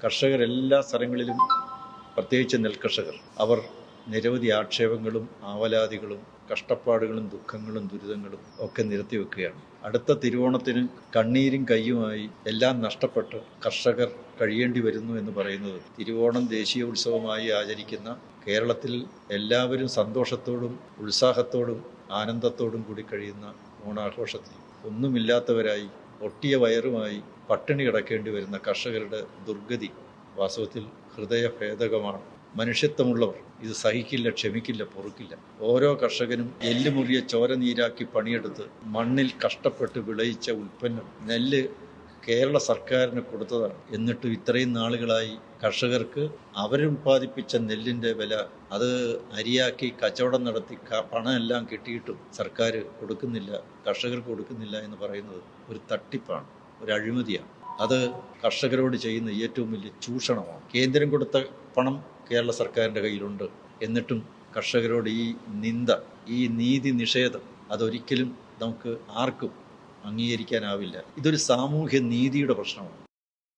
കർഷകർ എല്ലാ സ്ഥലങ്ങളിലും പ്രത്യേകിച്ച് നെൽകർഷകർ അവർ നിരവധി ആക്ഷേപങ്ങളും ആവലാതികളും കഷ്ടപ്പാടുകളും ദുഃഖങ്ങളും ദുരിതങ്ങളും ഒക്കെ നിരത്തി വെക്കുകയാണ് അടുത്ത തിരുവോണത്തിന് കണ്ണീരും കയ്യുമായി എല്ലാം നഷ്ടപ്പെട്ട് കർഷകർ കഴിയേണ്ടി വരുന്നു എന്ന് പറയുന്നത് തിരുവോണം ദേശീയ ഉത്സവമായി ആചരിക്കുന്ന കേരളത്തിൽ എല്ലാവരും സന്തോഷത്തോടും ഉത്സാഹത്തോടും ആനന്ദത്തോടും കൂടി കഴിയുന്ന ഓണാഘോഷത്തിൽ ഒന്നുമില്ലാത്തവരായി ഒട്ടിയ വയറുമായി പട്ടിണി കിടക്കേണ്ടി വരുന്ന കർഷകരുടെ ദുർഗതി വാസ്തവത്തിൽ ഹൃദയഭേദകമാണ്. മനുഷ്യത്വമുള്ളവർ ഇത് സഹിക്കില്ല ക്ഷമിക്കില്ല പൊറുക്കില്ല. ഓരോ കർഷകനും എല്ലുമുറിയ ചോര നീരാക്കി പണിയെടുത്ത് മണ്ണിൽ കഷ്ടപ്പെട്ട് വിളയിച്ച ഉൽപ്പന്നം നെല്ല് കേരള സർക്കാരിന് കൊടുത്തതാണ്. എന്നിട്ടും ഇത്രയും നാളുകളായി കർഷകർക്ക് അവരുൽപ്പാദിപ്പിച്ച നെല്ലിന്റെ വില അത് അരിയാക്കി കച്ചവടം നടത്തി പണമെല്ലാം കിട്ടിയിട്ടും സർക്കാർ കൊടുക്കുന്നില്ല കർഷകർക്ക് കൊടുക്കുന്നില്ല എന്ന് പറയുന്നത് ഒരു തട്ടിപ്പാണ് ഒരു അഴിമതിയാണ്. അത് കർഷകരോട് ചെയ്യുന്ന ഏറ്റവും വലിയ ചൂഷണമാണ്. കേന്ദ്രം കൊടുത്ത പണം കേരള സർക്കാരിന്റെ കയ്യിലുണ്ട്. എന്നിട്ടും കർഷകരോട് ഈ നിന്ദ ഈ നീതി നിഷേധം അതൊരിക്കലും നമുക്ക് ആർക്കും അംഗീകരിക്കാനാവില്ല. ഇതൊരു സാമൂഹ്യ നീതിയുടെ പ്രശ്നമാണ്.